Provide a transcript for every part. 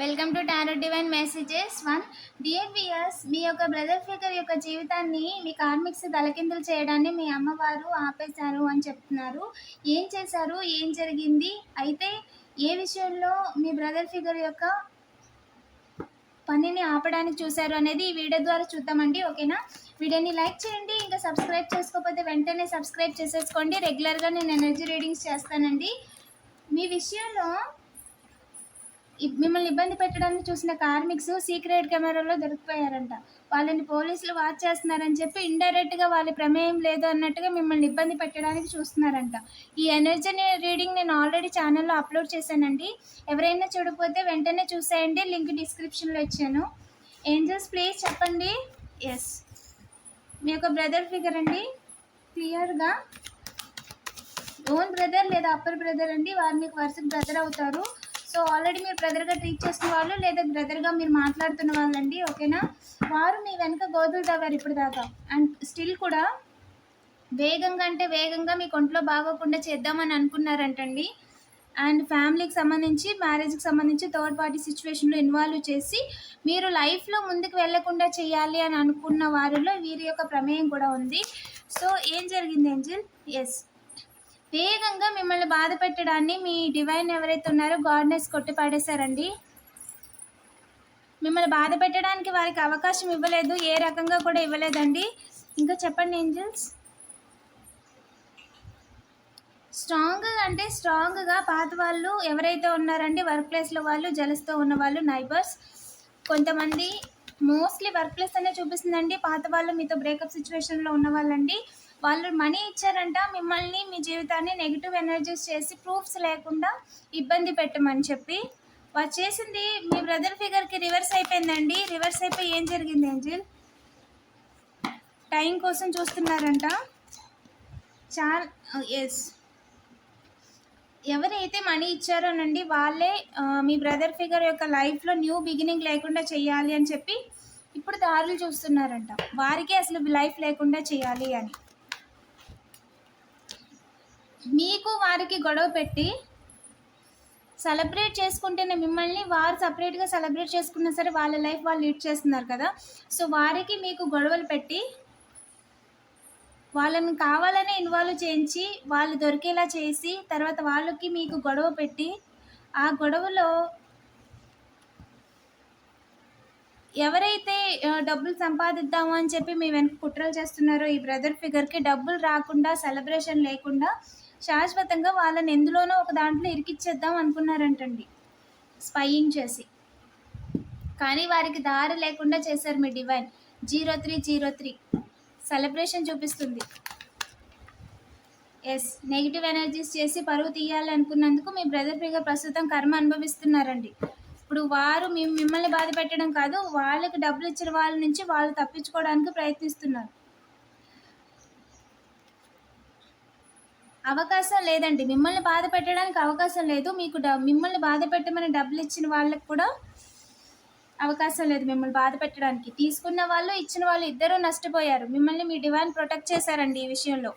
Welcome to tarot divine messages one dear viewers మీ యొక్క brother figure యొక్క జీవితాన్ని మీ karmics తలకిందులు చేయడాన్ని మీ అమ్మవారు ఆపేశారు అని చెప్తున్నారు. ఏం చేశారు? ఏం జరిగింది? అయితే ఏ విషయంలో మీ బ్రదర్ ఫిగర్ యొక్క పనిని ఆపడానికి చూశారు అనేది ఈ వీడియో ద్వారా చూద్దామండి ఓకేనా? వీడియోని లైక్ చేయండి ఇంకా సబ్స్క్రైబ్ చేసుకోకపోతే వెంటనే సబ్స్క్రైబ్ చేసేసుకోండి. రెగ్యులర్గా నేను ఎనర్జీ రీడింగ్స్ చేస్తానండి. మీ విషయంలో మిమ్మల్ని ఇబ్బంది పెట్టడానికి చూసిన కార్మిక్స్ సీక్రెట్ కెమెరాలో దొరికిపోయారంట. వాళ్ళని పోలీసులు వాచ్ చేస్తున్నారని చెప్పి ఇండైరెక్ట్గా వాళ్ళ ప్రమేయం లేదు అన్నట్టుగా మిమ్మల్ని ఇబ్బంది పెట్టడానికి చూస్తున్నారంట. ఈ ఎనర్జీ రీడింగ్ నేను ఆల్రెడీ ఛానల్లో అప్లోడ్ చేశానండి. ఎవరైనా చూడకపోతే వెంటనే చూసేయండి. లింక్ డిస్క్రిప్షన్లో ఇచ్చాను. ఏంజల్స్ ప్లీజ్ చెప్పండి. ఎస్. మీ యొక్క బ్రదర్ ఫిగర్ అండి. క్లియర్గా? ఓన్ బ్రదర్ లేదా అప్పర్ బ్రదర్ అండి? వారు మీకు వరుసగా బ్రదర్ అవుతారు. సో ఆల్రెడీ మీరు బ్రదర్గా ట్రీట్ చేస్తున్న వాళ్ళు లేదా బ్రదర్గా మీరు మాట్లాడుతున్న వాళ్ళండి ఓకేనా? వారు మీ వెనుక గోధులు తవ్వారు ఇప్పుడు దాకా. అండ్ స్టిల్ కూడా వేగంగా అంటే వేగంగా మీ ఒంట్లో బాగోకుండా చేద్దామని అనుకున్నారంటండి. అండ్ ఫ్యామిలీకి సంబంధించి మ్యారేజ్కి సంబంధించి థర్డ్ పార్టీ సిచ్యువేషన్లో ఇన్వాల్వ్ చేసి మీరు లైఫ్లో ముందుకు వెళ్ళకుండా చేయాలి అని అనుకున్న వారిలో వీరి యొక్క ప్రమేయం కూడా ఉంది. సో ఏం జరిగింది ఏంజిల్? ఎస్ వేగంగా మిమ్మల్ని బాధ పెట్టడాన్ని మీ డివైన్ ఎవరైతే ఉన్నారో గాడ్నెస్ కొట్టి పాడేశారండి. మిమ్మల్ని బాధ పెట్టడానికి వారికి అవకాశం ఇవ్వలేదు ఏ రకంగా కూడా ఇవ్వలేదండి. ఇంకా చెప్పండి ఏంజల్స్ స్ట్రాంగ్ అంటే స్ట్రాంగ్గా పాత వాళ్ళు ఎవరైతే ఉన్నారండి వర్క్ ప్లేస్లో వాళ్ళు జలస్తో ఉన్న వాళ్ళు నైబర్స్ కొంతమంది మోస్ట్లీ వర్క్ ప్లేస్ అనే చూపిస్తుందండి పాత వాళ్ళు మీతో బ్రేకప్ సిచ్యువేషన్లో ఉన్న వాళ్ళండి. వాళ్ళు మనీ ఇచ్చారంట మిమ్మల్ని మీ జీవితాన్ని నెగిటివ్ ఎనర్జీస్ చేసి ప్రూఫ్స్ లేకుండా ఇబ్బంది పెట్టమని చెప్పి. వాళ్ళు చేసింది మీ బ్రదర్ ఫిగర్కి రివర్స్ అయిపోయిందండి. రివర్స్ అయిపోయి ఏం జరిగింది ఏంజిల్ టైం కోసం చూస్తున్నారంట. చాలా ఎస్ ఎవరైతే మనీ ఇచ్చారోనండి వాళ్ళే మీ బ్రదర్ ఫిగర్ యొక్క లైఫ్లో న్యూ బిగినింగ్ లేకుండా చేయాలి అని చెప్పి ఇప్పుడు దారులు చూస్తున్నారంట. వారికి అసలు లైఫ్ లేకుండా చేయాలి అని. మీకు వారికి గొడవ పెట్టి సెలబ్రేట్ చేసుకుంటేనే మిమ్మల్ని వారు సపరేట్గా సెలబ్రేట్ చేసుకున్నా సరే వాళ్ళ లైఫ్ వాళ్ళు లీడ్ చేస్తున్నారు కదా. సో వారికి మీకు గొడవలు పెట్టి వాళ్ళని కావాలనే ఇన్వాల్వ్ చేయించి వాళ్ళు దొరికేలా చేసి తర్వాత వాళ్ళకి మీకు గొడవ పెట్టి ఆ గొడవలో ఎవరైతే డబ్బులు సంపాదిద్దాము అని చెప్పి మీ వెనక కుట్రలు చేస్తున్నారో ఈ బ్రదర్ ఫిగర్కి డబ్బులు రాకుండా సెలబ్రేషన్ లేకుండా శాశ్వతంగా వాళ్ళని ఎందులోనో ఒక దాంట్లో ఇరికిచ్చేద్దాం అనుకున్నారంటండి. స్పైయింగ్ చేసి. కానీ వారికి దారి లేకుండా చేశారు మీ divine. Zero three zero three. Celebration చూపిస్తుంది. ఎస్ నెగిటివ్ ఎనర్జీస్ చేసి పరువు తీయాలి అనుకున్నందుకు మీ బ్రదర్ ఫిగర్ ప్రస్తుతం కర్మ అనుభవిస్తున్నారండి. ఇప్పుడు వారు మిమ్మల్ని బాధ పెట్టడం కాదు వాళ్ళకి డబ్బులు ఇచ్చిన వాళ్ళ నుంచి వాళ్ళు తప్పించుకోవడానికి ప్రయత్నిస్తున్నారు. అవకాశం లేదండి. మిమ్మల్ని బాధ పెట్టడానికి అవకాశం లేదు. మీకు డ మిమ్మల్ని బాధ పెట్టమని డబ్బులు ఇచ్చిన వాళ్ళకి కూడా అవకాశం లేదు మిమ్మల్ని బాధ పెట్టడానికి. తీసుకున్న వాళ్ళు ఇచ్చిన వాళ్ళు ఇద్దరూ నష్టపోయారు. మిమ్మల్ని మీ డివైన్ ప్రొటెక్ట్ చేశారండి ఈ విషయంలో.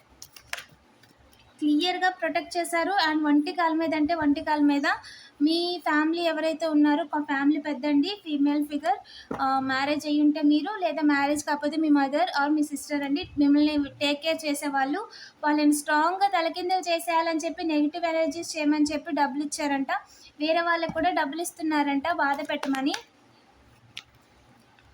క్లియర్గా ప్రొటెక్ట్ చేశారు. అండ్ వంటి కాలు మీద అంటే వంటి కాలు మీద మీ ఫ్యామిలీ ఎవరైతే ఉన్నారో ఒక ఫ్యామిలీ పెద్దండి ఫీమేల్ ఫిగర్ మ్యారేజ్ అయ్యి ఉంటే మీరు లేదా మ్యారేజ్ కాకపోతే మీ మదర్ ఆర్ మీ సిస్టర్ అండి మిమ్మల్ని టేక్ కేర్ చేసేవాళ్ళు వాళ్ళని స్ట్రాంగ్గా తలకిందలు చేసేయాలని చెప్పి నెగిటివ్ ఎనర్జీస్ చేయమని చెప్పి డబ్బులు ఇచ్చారంట. వేరే వాళ్ళకి కూడా డబ్బులు ఇస్తున్నారంట బాధ పెట్టమని.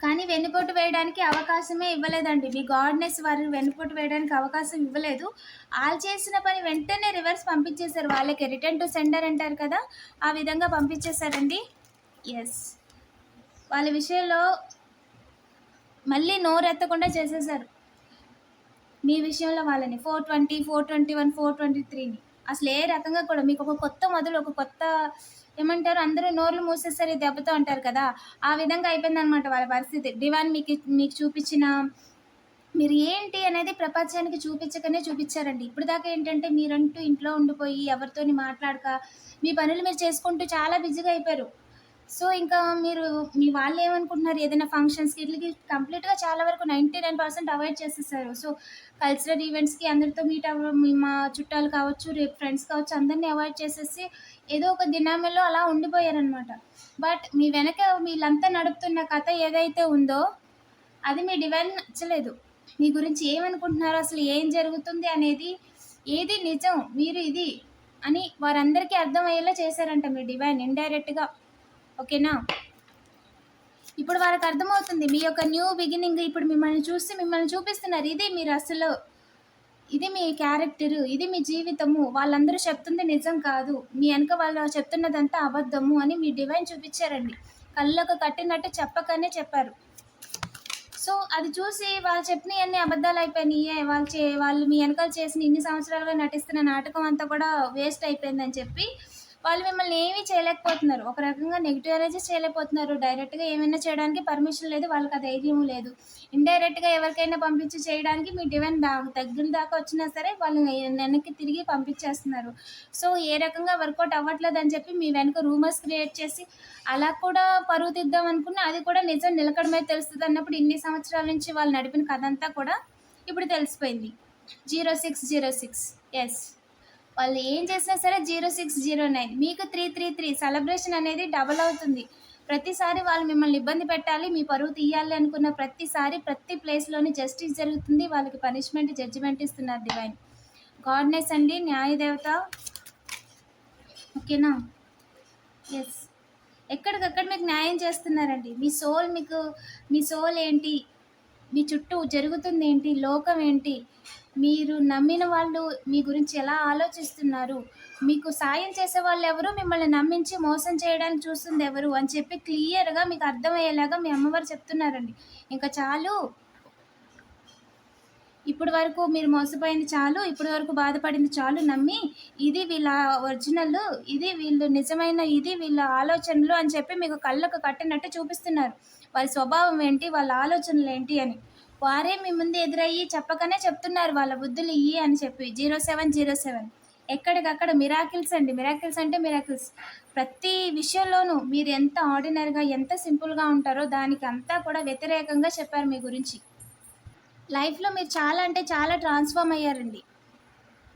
కానీ వెన్నుపోటు వేయడానికి అవకాశమే ఇవ్వలేదండి. మీ గాడ్నెస్ వారు వెన్నుపోటు వేయడానికి అవకాశం ఇవ్వలేదు. వాళ్ళు చేసిన పని వెంటనే రివర్స్ పంపించేశారు. వాళ్ళకి రిటర్న్ టు సెండర్ అంటారు కదా ఆ విధంగా పంపించేశారండి. ఎస్ వాళ్ళ విషయంలో మళ్ళీ నోరెత్తకుండా చేసేసారు మీ విషయంలో వాళ్ళని four twenty four twenty one four twenty త్రీని. అసలు ఏ రకంగా కూడా మీకు ఒక కొత్త మొదలు ఒక కొత్త ఏమంటారు? అందరూ నోర్లు మూసేసరి దెబ్బతో అంటారు కదా? ఆ విధంగా అయిపోయిందనమాట వాళ్ళ పరిస్థితి. డివాన్ మీకు మీకు చూపించిన మీరు ఏంటి అనేది ప్రపంచానికి చూపించకనే చూపించారండి. ఇప్పుడు దాకా ఏంటంటే మీరంటూ ఇంట్లో ఉండిపోయి ఎవరితోని మాట్లాడక మీ పనులు మీరు చేసుకుంటూ చాలా బిజీగా అయిపోయారు. సో ఇంకా మీరు మీ వాళ్ళు ఏమనుకుంటున్నారు? ఏదైనా ఫంక్షన్స్కి వీటికి కంప్లీట్గా చాలా వరకు నైంటీ నైన్ పర్సెంట్ అవాయిడ్ చేసేసారు. సో కల్చరల్ ఈవెంట్స్కి అందరితో మీట్ అవ్వ మీ మా చుట్టాలు కావచ్చు రేపు ఫ్రెండ్స్ కావచ్చు అందరినీ అవాయిడ్ చేసేసి ఏదో ఒక దినామలో అలా ఉండిపోయారనమాట బట్ మీ వెనక వీళ్ళంతా నడుపుతున్న కథ ఏదైతే ఉందో అది మీ డివైన్ నచ్చలేదు. మీ గురించి ఏమనుకుంటున్నారు అసలు ఏం జరుగుతుంది అనేది ఏది నిజం మీరు ఇది అని వారందరికీ అర్థమయ్యేలా చేశారంట మీ డివైన్ ఇండైరెక్ట్గా ఓకేనా? ఇప్పుడు వారికి అర్థమవుతుంది. మీ యొక్క న్యూ బిగినింగ్ ఇప్పుడు మిమ్మల్ని చూసి మిమ్మల్ని చూపిస్తున్నారు. ఇది మీరు అసలు ఇది మీ క్యారెక్టర్ ఇది మీ జీవితము. వాళ్ళందరూ చెప్తుంది నిజం కాదు. మీ వెనక వాళ్ళు చెప్తున్నదంతా అబద్ధము అని మీ డివైన్ చూపించారండి. కళ్ళకు కట్టినట్టు చెప్పకనే చెప్పారు. సో అది చూసి వాళ్ళు చెప్పినవన్నీ అబద్ధాలు అయిపోయినాయి. వాళ్ళు చే వాళ్ళు మీ వెనకాల చేసిన ఇన్ని సంవత్సరాలుగా నటిస్తున్న నాటకం అంతా కూడా వేస్ట్ అయిపోయిందని చెప్పి వాళ్ళు మిమ్మల్ని ఏమీ చేయలేకపోతున్నారు. ఒక రకంగా నెగిటివ్ ఎనర్జీ చేయలేకపోతున్నారు. డైరెక్ట్గా ఏమైనా చేయడానికి పర్మిషన్ లేదు. వాళ్ళకి ఆ ధైర్యం లేదు. ఇండైరెక్ట్గా ఎవరికైనా పంపించి చేయడానికి మీ డివైన్ బ్యాగ్ దగ్గర దాకా వచ్చినా సరే వాళ్ళు వెనక్కి తిరిగి పంపించేస్తున్నారు. సో ఏ రకంగా వర్కౌట్ అవ్వట్లేదు అని చెప్పి మీ వెనక రూమర్స్ క్రియేట్ చేసి అలా కూడా పరువు తీద్దాం అనుకున్నా అది కూడా నిజం నిలకడమే తెలుస్తుంది అన్నప్పుడు ఇన్ని సంవత్సరాల నుంచి వాళ్ళు నడిపిన కథ అంతా కూడా ఇప్పుడు తెలిసిపోయింది. Zero six zero six yes వాళ్ళు ఏం చేసినా సరే జీరో సిక్స్ జీరో నైన్. మీకు త్రీ త్రీ త్రీ. సెలబ్రేషన్ అనేది డబల్ అవుతుంది. ప్రతిసారి వాళ్ళు మిమ్మల్ని ఇబ్బంది పెట్టాలి మీ పరువు తీయాలి అనుకున్న ప్రతిసారి ప్రతి ప్లేస్లోని జస్టిస్ జరుగుతుంది. వాళ్ళకి పనిష్మెంట్ జడ్జిమెంట్ ఇస్తున్నారు డివైన్. గాడ్నెస్ అండి. న్యాయదేవత. ఓకేనా? ఎస్ ఎక్కడికక్కడ మీకు న్యాయం చేస్తున్నారండి. మీ సోల్ మీకు మీ సోల్ ఏంటి? మీ చుట్టూ జరుగుతుంది ఏంటి లోకం ఏంటి మీరు నమ్మిన వాళ్ళు మీ గురించి ఎలా ఆలోచిస్తున్నారు? మీకు సాయం చేసే వాళ్ళు ఎవరు? మిమ్మల్ని నమ్మించి మోసం చేయడానికి చూస్తుంది ఎవరు? అని చెప్పి క్లియర్గా మీకు అర్థమయ్యేలాగా మీ అమ్మవారు చెప్తున్నారండి. ఇంకా చాలు. ఇప్పటి వరకు మీరు మోసపోయింది చాలు. ఇప్పటి వరకు బాధపడింది చాలు. నమ్మి ఇది వీళ్ళ ఒరిజినల్ ఇది వీళ్ళు నిజమైన ఇది వీళ్ళ ఆలోచనలు అని చెప్పి మీకు కళ్ళకు కట్టినట్టు చూపిస్తున్నారు. వాళ్ళ స్వభావం ఏంటి వాళ్ళ ఆలోచనలు ఏంటి అని. వారే మీ ముందు ఎదురయ్యి చెప్పకనే చెప్తున్నారు వాళ్ళ బుద్ధులు ఇయ్యి అని చెప్పి. Zero seven zero seven. ఎక్కడికక్కడ మిరాకిల్స్ అండి. మిరాకిల్స్ అంటే మిరాకిల్స్. ప్రతి విషయంలోనూ మీరు ఎంత ఆర్డినరీగా ఎంత సింపుల్గా ఉంటారో దానికి అంతా కూడా వ్యతిరేకంగా చెప్పారు మీ గురించి. లైఫ్లో మీరు చాలా అంటే చాలా ట్రాన్స్ఫార్మ్ అయ్యారండి.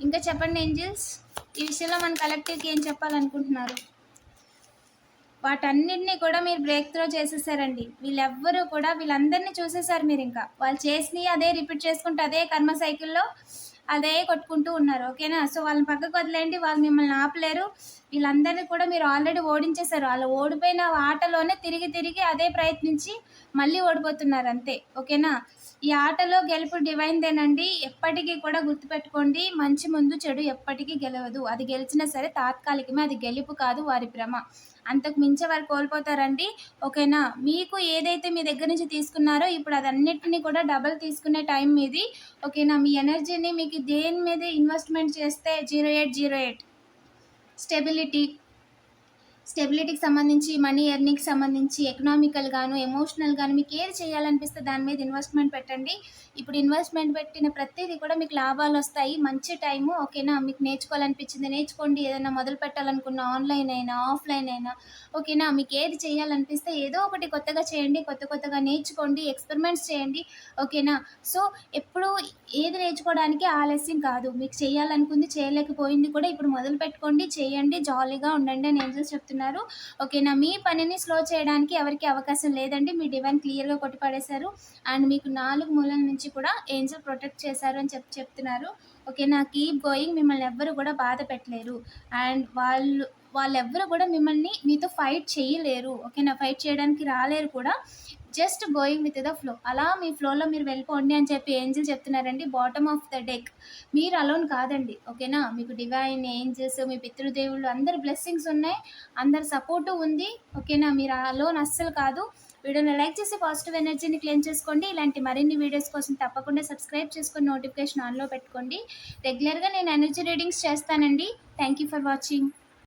ఇంకా చెప్పండి ఏంజిల్స్? ఈ విషయంలో మన కలెక్టివ్కి ఏం చెప్పాలనుకుంటున్నారు? వాటన్నిటిని కూడా మీరు బ్రేక్ త్రో చేసేసారండి. వీళ్ళెవ్వరూ కూడా వీళ్ళందరినీ చూసేసారు మీరు ఇంకా. వాళ్ళు చేసినవి అదే రిపీట్ చేసుకుంటూ అదే కర్మ సైకిల్లో అదే కొట్టుకుంటూ ఉన్నారు. ఓకేనా? సో వాళ్ళని పక్కకు వదిలేయండి. వాళ్ళు మిమ్మల్ని ఆపలేరు. వీళ్ళందరినీ కూడా మీరు ఆల్రెడీ ఓడించేశారు. వాళ్ళు ఓడిపోయిన ఆటలోనే తిరిగి తిరిగి అదే ప్రయత్నించి మళ్ళీ ఓడిపోతున్నారు అంతే. ఓకేనా? ఈ ఆటలో గెలుపు డివైన్దేనండి. ఎప్పటికీ కూడా గుర్తుపెట్టుకోండి మంచి ముందు చెడు ఎప్పటికీ గెలవదు. అది గెలిచినా సరే తాత్కాలికమే అది గెలుపు కాదు వారి భ్రమ. అంతకు మించి వారు కోల్పోతారండి. ఓకేనా? మీకు ఏదైతే మీ దగ్గర నుంచి తీసుకున్నారో ఇప్పుడు అదన్నిటిని కూడా డబల్ తీసుకునే టైం మీది. ఓకేనా? మీ ఎనర్జీని మీకు దేని మీద ఇన్వెస్ట్మెంట్ చేస్తే zero eight zero eight. stability స్టెబిలిటీకి సంబంధించి మనీ ఎర్నింగ్కి సంబంధించి ఎకనామికల్ గాను ఎమోషనల్ గాను మీకు ఏది చేయాలనిపిస్తే దాని మీద ఇన్వెస్ట్మెంట్ పెట్టండి. ఇప్పుడు ఇన్వెస్ట్మెంట్ పెట్టిన ప్రతిదీ కూడా మీకు లాభాలు వస్తాయి. మంచి టైము ఓకేనా? మీకు నేర్చుకోవాలనిపించింది నేర్చుకోండి. ఏదైనా మొదలు పెట్టాలనుకున్న ఆన్లైన్ అయినా ఆఫ్లైన్ అయినా ఓకేనా? మీకు ఏది చేయాలనిపిస్తే ఏదో ఒకటి కొత్తగా చేయండి కొత్త కొత్తగా నేర్చుకోండి ఎక్స్పెరిమెంట్స్ చేయండి ఓకేనా? సో ఎప్పుడు ఏది నేర్చుకోవడానికి ఆలస్యం కాదు. మీకు చేయాలనుకుంది చేయలేకపోయింది కూడా ఇప్పుడు మొదలు పెట్టుకోండి చేయండి జాలీగా ఉండండి అని ఏంజల్స్ చేస్తున్నారు. ఓకేనా? మీ పనిని స్లో చేయడానికి ఎవరికి అవకాశం లేదండి. మీ డివైన్ క్లియర్గా కొట్టిపడేశారు. అండ్ మీకు నాలుగు మూలల నుంచి కూడా ఏంజల్ ప్రొటెక్ట్ చేశారు అని చెప్పి చెప్తున్నారు. ఓకేనా? కీప్ గోయింగ్ మిమ్మల్ని ఎవ్వరు కూడా బాధ పెట్టలేరు. అండ్ వాళ్ళు వాళ్ళెవ్వరు కూడా మిమ్మల్ని మీతో ఫైట్ చేయలేరు. ఓకేనా? ఫైట్ చేయడానికి రాలేరు కూడా. Just going with the flow. అలా మీ ఫ్లోలో మీరు వెళ్ళిపోండి అని చెప్పి ఏంజిల్ చెప్తున్నారండి బాటమ్ ఆఫ్ ద డెక్ మీరు అలోన్ కాదండి ఓకేనా? మీకు డివైన్ ఏంజిల్స్ మీ పితృదేవుళ్ళు అందరి బ్లెస్సింగ్స్ ఉన్నాయి అందరి సపోర్టు ఉంది ఓకేనా? మీరు అలోన్ అస్సలు కాదు. వీడియోని లైక్ చేసి పాజిటివ్ ఎనర్జీని క్లెయిమ్ చేసుకోండి. ఇలాంటి మరిన్ని వీడియోస్ కోసం తప్పకుండా సబ్స్క్రైబ్ చేసుకొని నోటిఫికేషన్ ఆన్లో పెట్టుకోండి. రెగ్యులర్గా నేను ఎనర్జీ రీడింగ్స్ చేస్తానండి. Thank you for watching